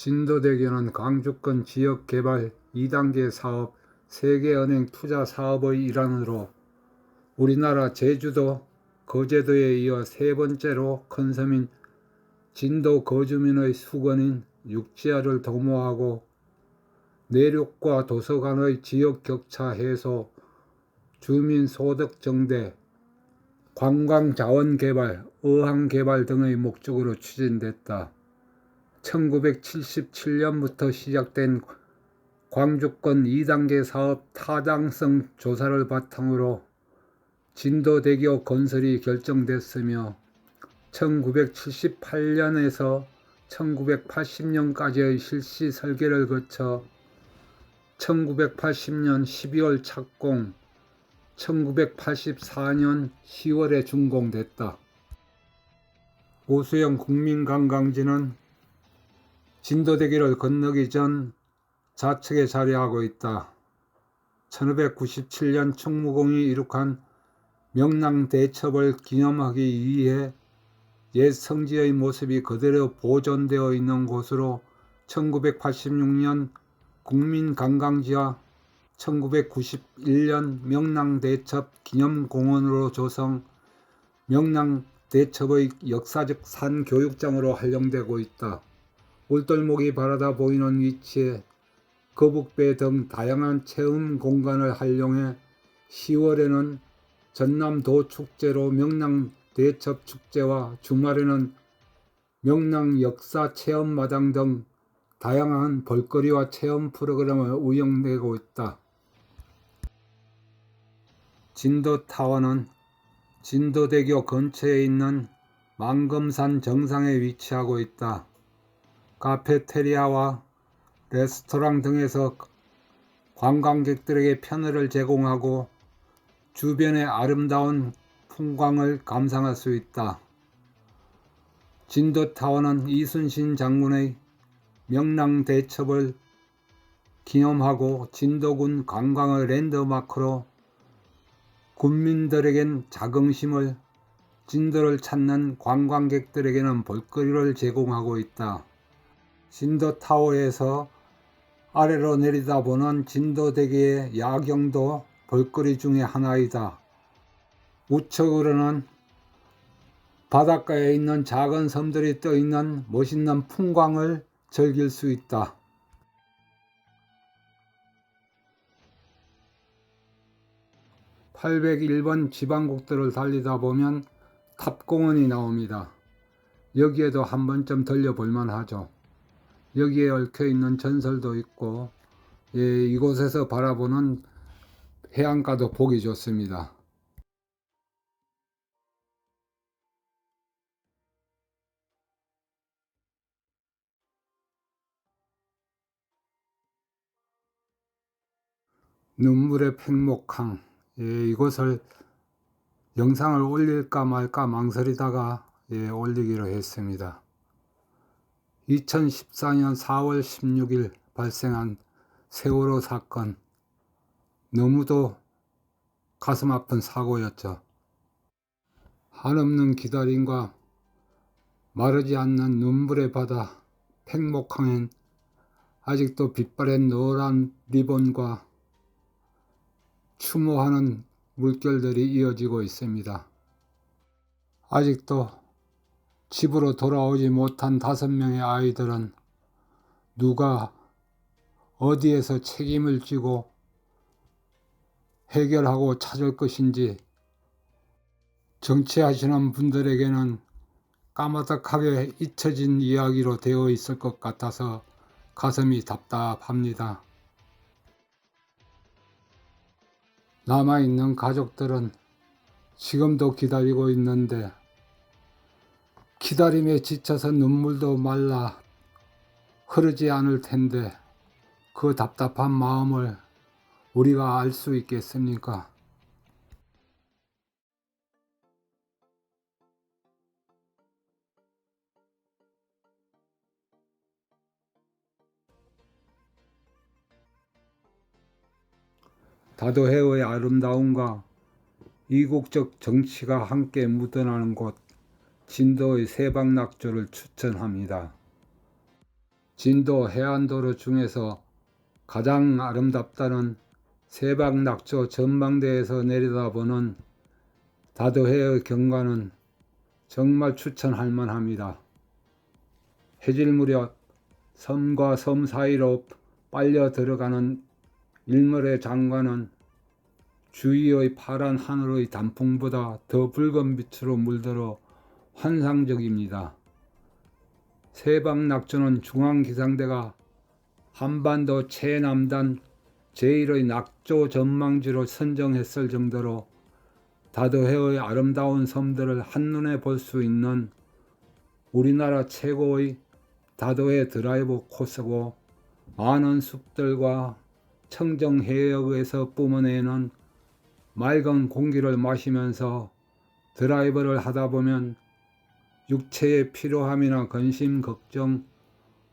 진도대교는 광주권 지역개발 2단계 사업 세계은행 투자 사업의 일환으로 우리나라 제주도, 거제도에 이어 세 번째로 큰 섬인 진도 거주민의 수건인 육지화를 도모하고 내륙과 도서 간의 지역 격차 해소, 주민 소득 증대, 관광 자원 개발, 어항 개발 등의 목적으로 추진됐다. 1977년부터 시작된 광주권 2단계 사업 타당성 조사를 바탕으로 진도대교 건설이 결정됐으며 1978년에서 1980년까지의 실시 설계를 거쳐 1980년 12월 착공, 1984년 10월에 준공됐다. 오수영 국민관광지는 진도대교를 건너기 전 좌측에 자리하고 있다. 1597년 충무공이 이룩한 명랑대첩을 기념하기 위해 옛 성지의 모습이 그대로 보존되어 있는 곳으로 1986년 국민관광지와 1991년 명랑대첩 기념공원으로 조성, 명랑대첩의 역사적 산교육장으로 활용되고 있다. 울돌목이 바라다 보이는 위치에 거북배 등 다양한 체험 공간을 활용해 10월에는 전남도 축제로 명랑 대첩 축제와 주말에는 명랑 역사 체험 마당 등 다양한 볼거리와 체험 프로그램을 운영되고 있다. 진도타워는 진도대교 근처에 있는 망금산 정상에 위치하고 있다. 카페테리아와 레스토랑 등에서 관광객들에게 편의를 제공하고 주변의 아름다운 풍광을 감상할 수 있다. 진도타워는 이순신 장군의 명랑대첩을 기념하고 진도군 관광의 랜드마크로 군민들에겐 자긍심을 진도를 찾는 관광객들에게는 볼거리를 제공하고 있다. 진도타워에서 아래로 내려다보는 진도대교의 야경도 볼거리 중의 하나이다. 우측으로는 바닷가에 있는 작은 섬들이 떠 있는 멋있는 풍광을 즐길 수 있다. (801번) 지방국도를 달리다 보면 탑공원이 나옵니다. 여기에도 한 번쯤 들려볼 만 하죠. 여기에 얽혀 있는 전설도 있고 예, 이곳에서 바라보는 해안가도 보기 좋습니다. 눈물의 팽목항 예, 이곳을 영상을 올릴까 말까 망설이다가 예, 올리기로 했습니다. 2014년 4월 16일 발생한 세월호 사건 너무도 가슴 아픈 사고였죠. 한없는 기다림과 마르지 않는 눈물의 바다 팽목항엔 아직도 빛바랜 노란 리본과 추모하는 물결들이 이어지고 있습니다. 아직도 집으로 돌아오지 못한 다섯 명의 아이들은 누가 어디에서 책임을 지고 해결하고 찾을 것인지 정치하시는 분들에게는 까마득하게 잊혀진 이야기로 되어 있을 것 같아서 가슴이 답답합니다. 남아있는 가족들은 지금도 기다리고 있는데 기다림에 지쳐서 눈물도 말라 흐르지 않을 텐데 그 답답한 마음을 우리가 알 수 있겠습니까? 다도해의 아름다움과 이국적 정치가 함께 묻어나는 곳 진도의 세방낙조를 추천합니다. 진도 해안도로 중에서 가장 아름답다는 세박낙조 전망대에서 내려다보는 다도해의 경관은 정말 추천할 만합니다. 해질 무렵 섬과 섬 사이로 빨려 들어가는 일몰의 장관은 주위의 파란 하늘의 단풍보다 더 붉은 빛으로 물들어 환상적입니다. 세박낙조는 중앙기상대가 한반도 최남단 제1의 낙조 전망지로 선정했을 정도로 다도해의 아름다운 섬들을 한눈에 볼 수 있는 우리나라 최고의 다도해 드라이브 코스고 많은 숲들과 청정 해역에서 뿜어내는 맑은 공기를 마시면서 드라이브를 하다 보면 육체의 피로함이나 근심, 걱정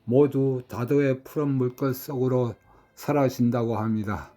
모두 다도의 푸른 물결 속으로 사라진다고 합니다.